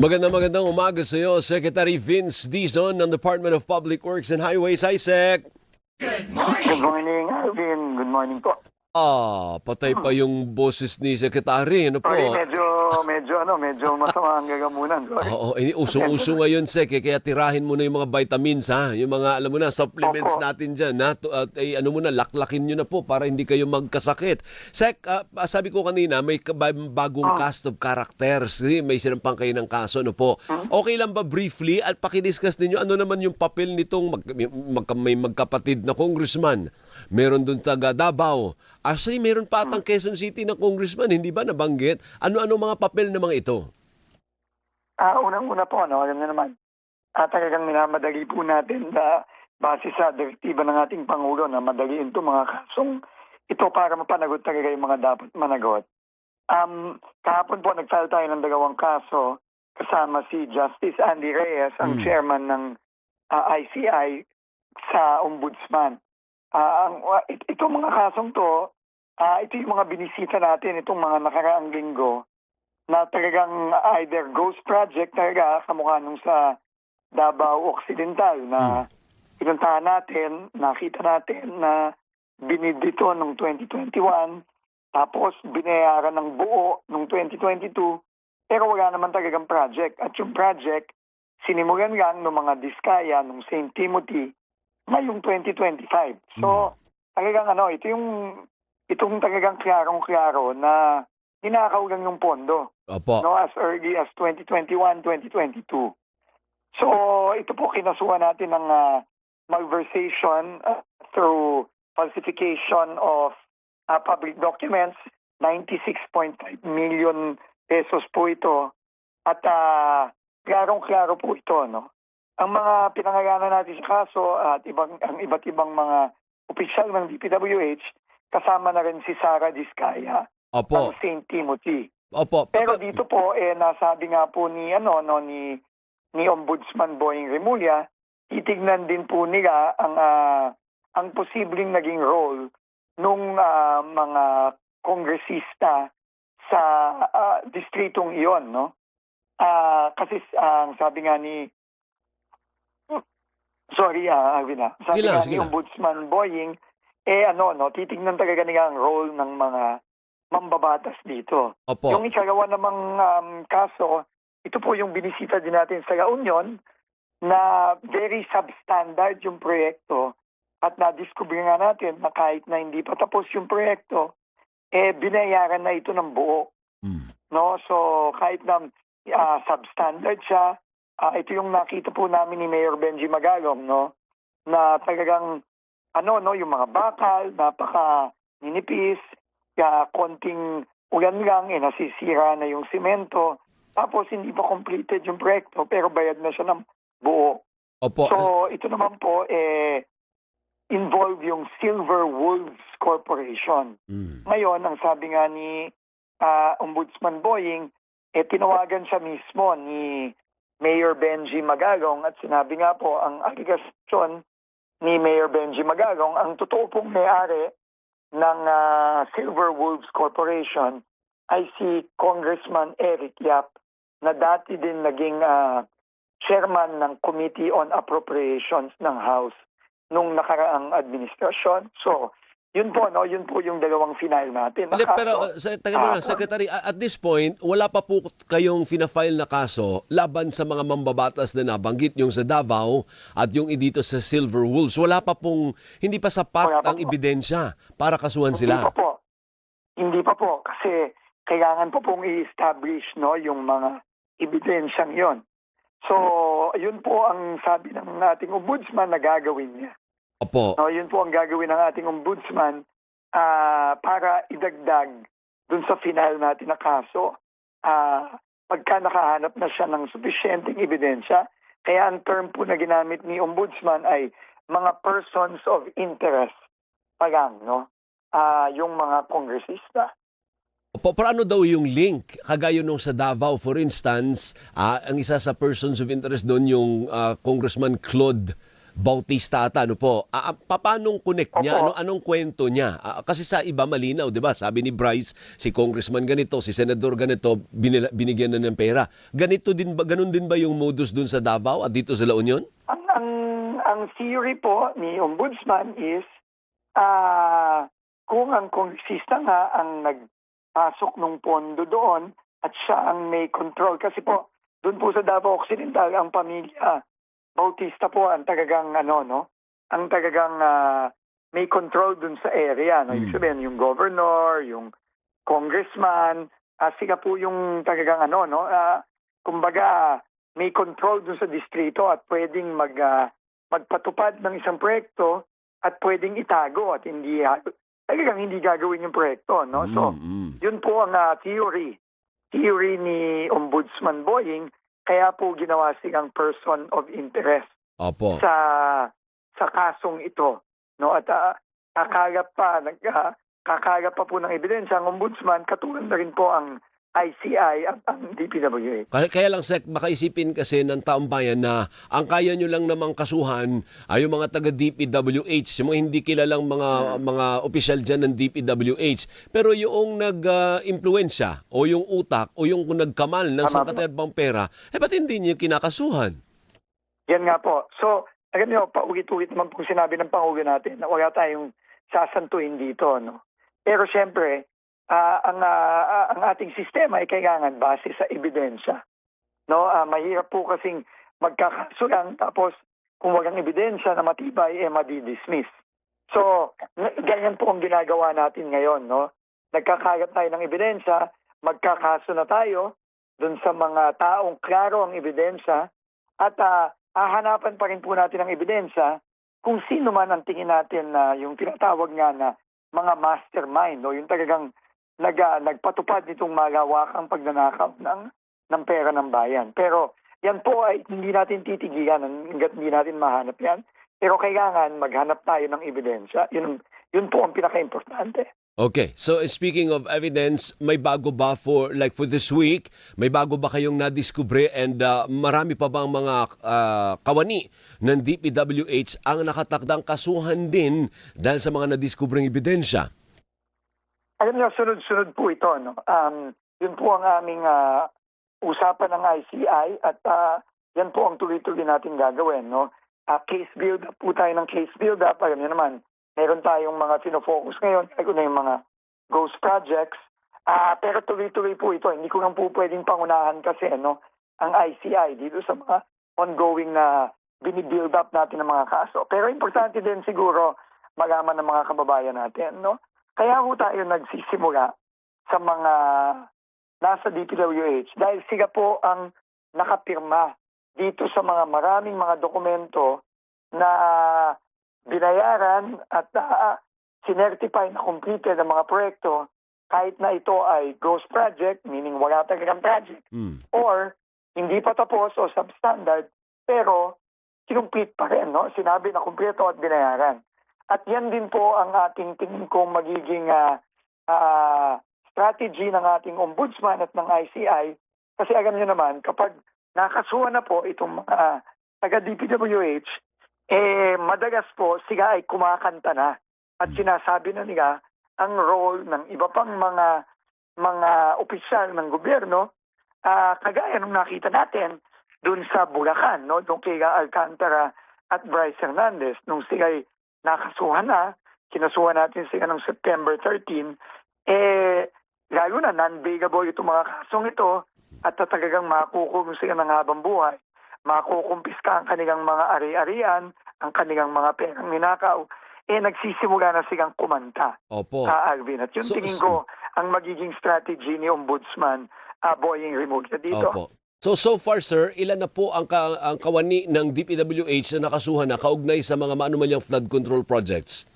Magandang magandang umaga sa iyo, Secretary Vince Dizon ng Department of Public Works and Highways, ISEC. Good morning, Alvin. Good morning po. Ah, patay pa yung boses ni Secretary, ano po? Sorry, medyo, medyo, ano, medyo masama ang gagamunan. Sorry. Oo, eh, usong-uso ngayon, Sek, eh, kaya tirahin mo na yung mga vitamins, ha? Yung mga, alam mo na, supplements Opo. natin dyan, ha? To- At, eh, ano mo na, laklakin nyo na po para hindi kayo magkasakit. Sek, ah, sabi ko kanina, may bagong cast of characters. Eh, May sinampang kayo ng kaso, ano po? Okay lang ba briefly at pakidiscuss ninyo, ano naman yung papel nitong mag, mag- may magkapatid na congressman? Meron dun taga Davao. Actually, meron pa atang Quezon City na congressman, hindi ba nabanggit? Ano-ano mga papel na mga ito? Ah, unang-una po, no, alam na naman, ah, talagang minamadali po natin na base sa direktiba ng ating Pangulo na madaliin to mga kasong ito para mapanagot talaga yung mga dapat managot. Um, kahapon po nag-file tayo ng dalawang kaso kasama si Justice Andy Reyes, ang Hmm. chairman ng ah, ICI sa ombudsman. Ah, ang wa- it, itong mga kasong to, ah, ito yung mga binisita natin itong mga nakaraang linggo na talagang either ghost project talaga kamukha nung sa Davao Occidental na pinuntahan natin, nakita natin na binid dito nung 2021 tapos binayaran ng buo nung 2022 pero wala naman talagang project at yung project sinimulan lang ng mga diskaya nung St. Timothy ngayong 2025. So, talagang ano, ito yung itong talagang klarong-klaro na ninakaw lang yung pondo Opo. no as early as 2021, 2022. So, ito po kinasuhan natin ng ah, malversation ah, through falsification of ah, public documents, 96.5 million pesos po ito. At ah, klarong-klaro po ito, no? Ang mga pinangalanan natin sa kaso at ibang ang iba't ibang mga opisyal ng DPWH kasama na rin si Sara Diskaya Opo. ng St. Timothy. Opo. Pero dito po eh nasabi nga po ni ano no ni ni Ombudsman Boying Remulla, titignan din po nila ang ah, ang posibleng naging role nung ah, mga kongresista sa ah, distritong iyon, no? Ah, kasi ang sabi nga ni Sorry, ah, Alvin, ah. Sabi Sige lang, nga sige ni lang. Ombudsman Boying, eh ano, no, titignan talaga nila ang role ng mga mambabatas dito. Opo. Yung ikalawa namang um, kaso, ito po yung binisita din natin sa La Union na very substandard yung proyekto at na-discover nga natin na kahit na hindi pa tapos yung proyekto, eh binayaran na ito ng buo. Mm. No? So kahit na ah, substandard siya, ah, ito yung nakita po namin ni Mayor Benji Magalong, no? Na talagang ano no, yung mga bakal, napaka ninipis, kaya konting ulan lang, eh, nasisira na yung simento. Tapos hindi pa completed yung proyekto, pero bayad na siya ng buo. Opo. So ito naman po, eh, involve yung Silver Wolves Corporation. Mm. Ngayon, ang sabi nga ni ah, Ombudsman Boying, eh tinawagan siya mismo ni Mayor Benji Magalong at sinabi nga po ang aligasyon ni Mayor Benji Magalong, ang totoo pong may-ari ng ah, Silver Wolves Corporation ay si Congressman Eric Yap na dati din naging ah, chairman ng Committee on Appropriations ng House nung nakaraang administrasyon. So, yun po, no? Yun po yung dalawang final natin. na Hindi, kaso. pero, uh, sa, taga mo lang, Ah, Secretary, at this point, wala pa po kayong fina-file na kaso laban sa mga mambabatas na nabanggit, yung sa Davao at yung dito sa Silver Wolves. Wala pa pong, hindi pa sapat Wala pa ang po. ebidensya para kasuhan Hindi sila. pa po. Hindi pa po. Kasi kailangan po pong i-establish no, yung mga ebidensyang yon. So, yun po ang sabi ng ating ombudsman na gagawin niya. Opo. No, yun po ang gagawin ng ating ombudsman ah, para idagdag dun sa final natin na kaso. Ah, pagka nakahanap na siya ng sufficienteng ebidensya, kaya ang term po na ginamit ni ombudsman ay mga persons of interest pa lang, no? Ah, yung mga kongresista. Opo, pero ano daw yung link? Kagaya nung sa Davao, for instance, ah, ang isa sa persons of interest doon yung ah, Congressman Claude Bautista ata, ano po? Pa- paanong connect niya? Opo. Ano, anong kwento niya? Ah, kasi sa iba malinaw, di ba? Sabi ni Bryce, si congressman ganito, si senador ganito, binila- binigyan na ng pera. Ganito din ba, ganun din ba yung modus dun sa Davao at dito sa La Union? Ang, ang, ang theory po ni Ombudsman is ah kung ang kongresista nga ang nagpasok ng pondo doon at siya ang may control. Kasi po, doon po sa Davao Occidental, ang pamilya Bautista po ang tagagang ano, no? Ang tagagang ah, may control doon sa area. No? Ibig Mm. sabihin, yung governor, yung congressman, ah, sila po yung tagagang ano, no? Ah, kumbaga, may control dun sa distrito at pwedeng mag, ah, magpatupad ng isang proyekto at pwedeng itago at hindi talagang hindi gagawin yung proyekto, no? So, Mm, mm. yun po ang ah, theory. Theory ni Ombudsman Boying, kaya po ginawa silang person of interest Opo. sa sa kasong ito, no? At ah, kakalap pa, nag, ah, kakalap pa po ng ebidensya ang ombudsman, katulad na rin po ang ICI at ang DPWH. Kaya, kaya lang, Sek, makaisipin kasi ng taong bayan na ang kaya nyo lang namang kasuhan ay yung mga taga-DPWH, yung mga hindi kilalang mga, mga opisyal dyan ng DPWH. Pero yung nag-impluensya o yung utak o yung nagkamal ng sangkaterbang pera, eh ba't hindi nyo kinakasuhan? Yan nga po. So, alam niyo, paulit-ulit naman po sinabi ng Pangulo natin na wala tayong sasantuin dito. No? Pero siyempre, ah, ang, ah, ang ating sistema ay kailangan base sa ebidensya. No? Ah, mahirap po kasing magkakaso tapos kung walang ebidensya na matibay, eh madi-dismiss. So, ganyan po ang ginagawa natin ngayon. No? Nagkakagat tayo ng ebidensya, magkakaso na tayo dun sa mga taong klaro ang ebidensya at ah, hahanapan pa rin po natin ng ebidensya kung sino man ang tingin natin na yung tinatawag nga na mga mastermind o yung talagang nag, ah, nagpatupad nitong malawakang pagnanakaw ng, ng pera ng bayan. Pero yan po ay hindi natin titigilan hanggat hindi natin mahanap yan. Pero kailangan maghanap tayo ng ebidensya. Yun, yun po ang pinaka-importante. Okay, so speaking of evidence, may bago ba for, like for this week, may bago ba kayong nadiskubre and uh, marami pa bang mga uh, kawani ng DPWH ang nakatakdang kasuhan din dahil sa mga nadiskubreng ebidensya? Alam niyo, sunod-sunod po ito. No? Um, yun po ang aming ah, usapan ng ICI at ah, yan po ang tuloy-tuloy natin gagawin. No? Ah, case build-up po tayo ng case build-up. Alam niyo naman, meron tayong mga sinofocus ngayon. Ako na yung mga ghost projects. Ah, pero tuloy-tuloy po ito. Hindi ko lang po pwedeng pangunahan kasi no, ang ICI dito sa mga ongoing na binibuild up natin ng mga kaso. Pero importante din siguro malaman ng mga kababayan natin. No? Kaya ho tayo nagsisimula sa mga nasa DPWH dahil sila po ang nakapirma dito sa mga maraming mga dokumento na binayaran at uh, sinertify na completed ang mga proyekto kahit na ito ay ghost project, meaning wala talagang project, Hmm. or hindi pa tapos o substandard, pero kinumplit pa rin, no? Sinabi na kumpleto at binayaran. At yan din po ang ating tingin kong magiging ah, ah, strategy ng ating ombudsman at ng ICI. Kasi alam niyo naman, kapag nakasuhan na po itong mga taga-DPWH, eh, madalas po sila ay kumakanta na at sinasabi na nila ang role ng iba pang mga mga opisyal ng gobyerno ah kagaya nung nakita natin doon sa Bulacan, no? Doon kay Alcantara at Bryce Hernandez. Nung sila ay nakasuhan na, kinasuhan natin sila ng September 13, eh, lalo na non-bailable itong mga kasong ito at tatagagang makukulong sila ng habang buhay. Makukumpiska ang kanilang mga ari-arian, ang kanilang mga perang ninakaw, eh nagsisimula na silang kumanta Opo. sa Alvin. At yun So- tingin ko ang magiging strategy ni Ombudsman uh, Boying Remulla dito. Opo. So, so far, sir, ilan na po ang, ka, ang kawani ng DPWH na nakasuhan na kaugnay sa mga manumalyang flood control projects?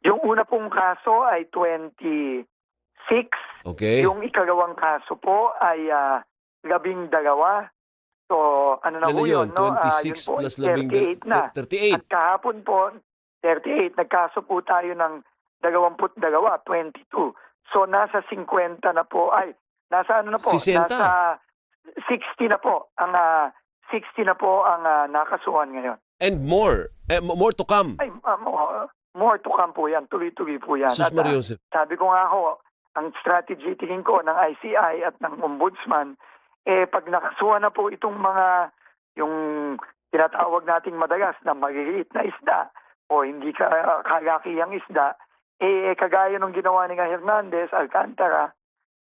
Yung una pong kaso ay 26. Okay? Yung ikalawang kaso po ay ah, labing dalawa. So, ano na Ano po yun, yun? no? 26 yun po, plus labing 38 na. 38. At kahapon po, 38, nagkaso po tayo ng 22, 22. So, nasa 50 na po, ay, nasa ano na po? 60. Nasa 60 na po, ang ah, 60 na po ang ah, nakasuhan ngayon. And more. Eh, more to come. Ay, ah, more, more to come po yan. Tuloy-tuloy po yan. Sus At, Maria Jose. sabi ko nga ho, ang strategy tingin ko ng ICI at ng Ombudsman, eh pag nakasuha na po itong mga, yung tinatawag nating madalas na maliliit na isda o hindi ka kalakiyang isda, eh kagaya nung ginawa ni Hernandez, Alcantara,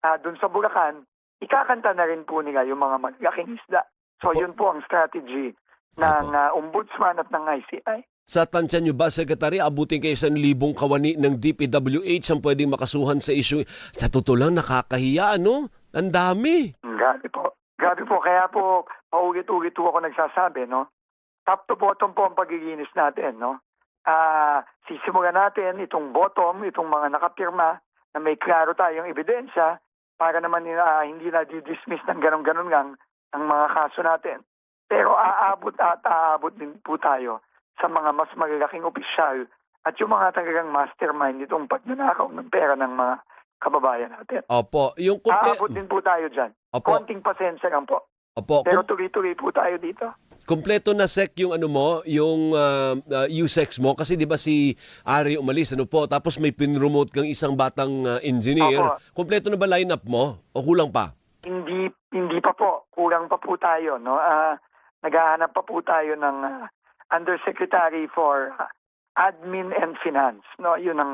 ah dun sa Bulacan, ikakanta na rin po nila yung mga malaking isda. So yun po ang strategy ng ah, Ombudsman at ng ICI. Sa tansya nyo ba, Secretary, abutin kayo sa libong kawani ng DPWH ang pwedeng makasuhan sa issue. Sa totoo lang, nakakahiya, ano? Ang dami. Grabe po. Grabe po. Kaya po, paulit-ulit po ako nagsasabi, no? Top to bottom po ang pagiginis natin, no? Ah, sisimulan natin itong bottom, itong mga nakapirma na may klaro tayong ebidensya para naman ah, hindi na dismiss ng ganun-ganun lang ang mga kaso natin. Pero aabot at aabot din po tayo sa mga mas malalaking opisyal at yung mga talagang mastermind nitong pagnanakaw ng pera ng mga kababayan natin. Opo, yung kumple... Aabot din po tayo dyan. Opo, Konting pasensya lang po. opo. Pero tuloy-tuloy po tayo dito. Kumpleto na sec yung ano mo, yung uh, uh, USEX mo kasi 'di ba si Ari umalis ano po tapos may pinromote kang isang batang uh, engineer. Opo. Kumpleto na ba lineup mo o kulang pa? Hindi hindi pa po. Kulang pa po tayo. No? Ah, naghahanap pa po tayo ng ah, Undersecretary for ah, Admin and Finance. No? Yun ang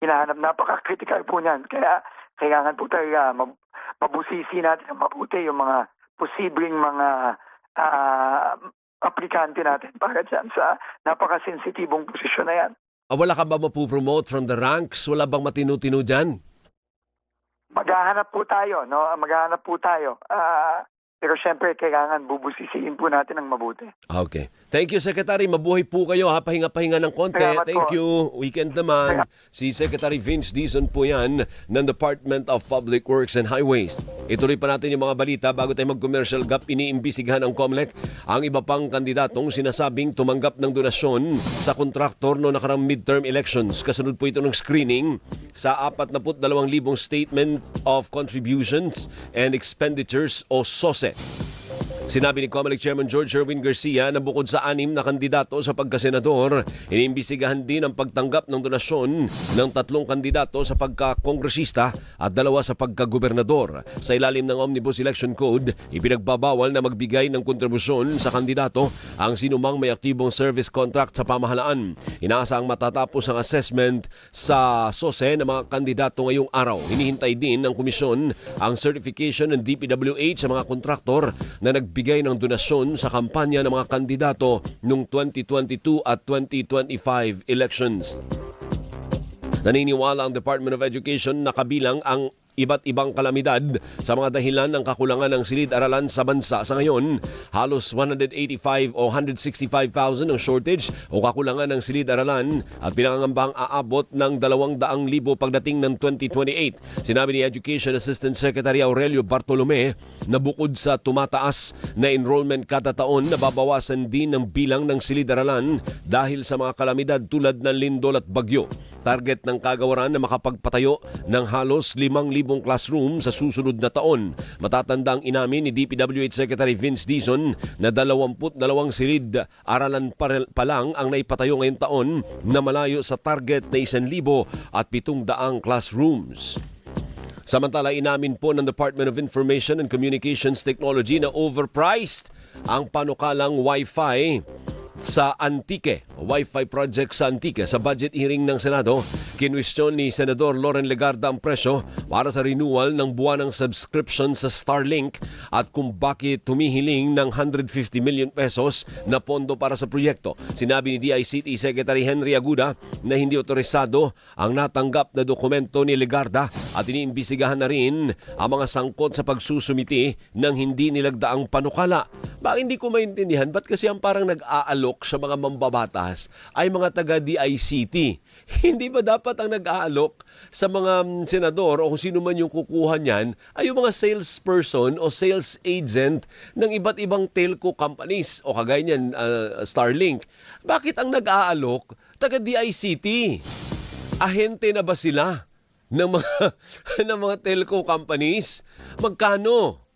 hinahanap. Napaka-critical po niyan. Kaya kailangan po talaga mab- mabusisi natin ang mabuti yung mga posibleng mga ah, aplikante natin para dyan sa napaka-sensitibong posisyon na yan. Ah, wala ka ba mapupromote from the ranks? Wala bang matinu-tinu dyan? Maghahanap po tayo, no? Maghahanap po tayo. Ah, pero syempre, kailangan bubusisiin po natin ang mabuti. Ah, Okay. Thank you, Secretary. Mabuhay po kayo. Ha? Pahinga-pahinga ng konti. Salamat Thank po. you. Weekend naman. Si Secretary Vince Dizon po yan ng Department of Public Works and Highways. Ituloy pa natin yung mga balita bago tayo mag-commercial gap. Iniimbisigahan ng COMELEC ang iba pang kandidatong sinasabing tumanggap ng donasyon sa kontraktor no nakarang midterm elections. Kasunod po ito ng screening sa 42,000 statement of contributions and expenditures o SOSE. Sinabi ni COMELEC Chairman George Erwin Garcia na bukod sa anim na kandidato sa pagkasenador, iniimbisigahan din ang pagtanggap ng donasyon ng tatlong kandidato sa pagkakongresista at dalawa sa pagkagobernador. Sa ilalim ng Omnibus Election Code, ipinagbabawal na magbigay ng kontribusyon sa kandidato ang sinumang may aktibong service contract sa pamahalaan. Inaasang matatapos ang assessment sa SOSE ng mga kandidato ngayong araw. Hinihintay din ng komisyon ang certification ng DPWH sa mga kontraktor na nagbigay ng donasyon sa kampanya ng mga kandidato noong 2022 at 2025 elections. Naniniwala ang Department of Education na kabilang ang iba't ibang kalamidad sa mga dahilan ng kakulangan ng silid-aralan sa bansa. Sa ngayon, halos 185 o 165,000 ang shortage o kakulangan ng silid-aralan at pinangangambang aabot ng 200,000 pagdating ng 2028. Sinabi ni Education Assistant Secretary Aurelio Bartolome na bukod sa tumataas na enrollment kada taon, nababawasan din ng bilang ng silid-aralan dahil sa mga kalamidad tulad ng lindol at bagyo. Target ng kagawaran na makapagpatayo ng halos 5,000 classroom sa susunod na taon. Matatandang inamin ni DPWH Secretary Vince Dizon na 22 silid aralan pa, lang ang naipatayo ngayong taon na malayo sa target na 1,000 at 700 classrooms. Samantala, inamin po ng Department of Information and Communications Technology na overpriced ang panukalang Wi-Fi sa Antique, Wi-Fi project sa Antique. Sa budget hearing ng Senado, kinwestiyon ni Senador Loren Legarda ang presyo para sa renewal ng buwan ng subscription sa Starlink at kung bakit tumihiling ng 150 million pesos na pondo para sa proyekto. Sinabi ni DICT Secretary Henry Aguda na hindi otorisado ang natanggap na dokumento ni Legarda at iniimbisigahan na rin ang mga sangkot sa pagsusumiti ng hindi nilagdaang panukala. Bakit hindi ko maintindihan? Ba't kasi ang parang nag-aalok sa mga mambabatas ay mga taga-DICT? Hindi ba dapat ang nag-aalok sa mga mm, senador o kung sino man yung kukuha niyan ay yung mga salesperson o sales agent ng iba't ibang telco companies o kagaya niyan uh, Starlink? Bakit ang nag-aalok taga-DICT? Ahente na ba sila ng mga ng mga telco companies? Magkano?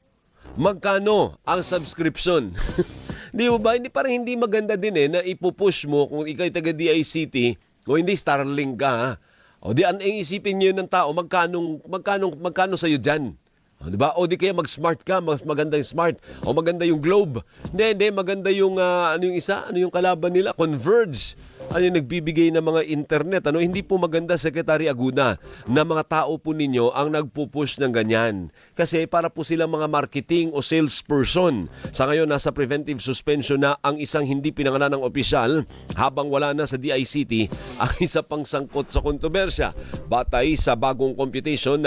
Magkano ang subscription? Di ba? Hindi, parang hindi maganda din eh na ipupush mo kung ikaw taga DICT o hindi Starlink ka. ha? O di ang ang isipin niyo ng tao, magkano, magkano, magkano sa'yo dyan? O, di ba? O di kaya mag-smart ka, mas maganda yung smart. O maganda yung globe. Hindi, hindi, maganda yung, ah, ano yung isa? Ano yung kalaban nila? Converge. Ano yung nagbibigay ng mga internet? Ano, hindi po maganda, Secretary Aguna, na mga tao po ninyo ang nagpupush ng ganyan. Kasi para po silang mga marketing o salesperson. Sa ngayon, nasa preventive suspension na ang isang hindi pinangalan ng opisyal habang wala na sa DICT ang isa pang sangkot sa kontrobersya. Batay sa bagong computation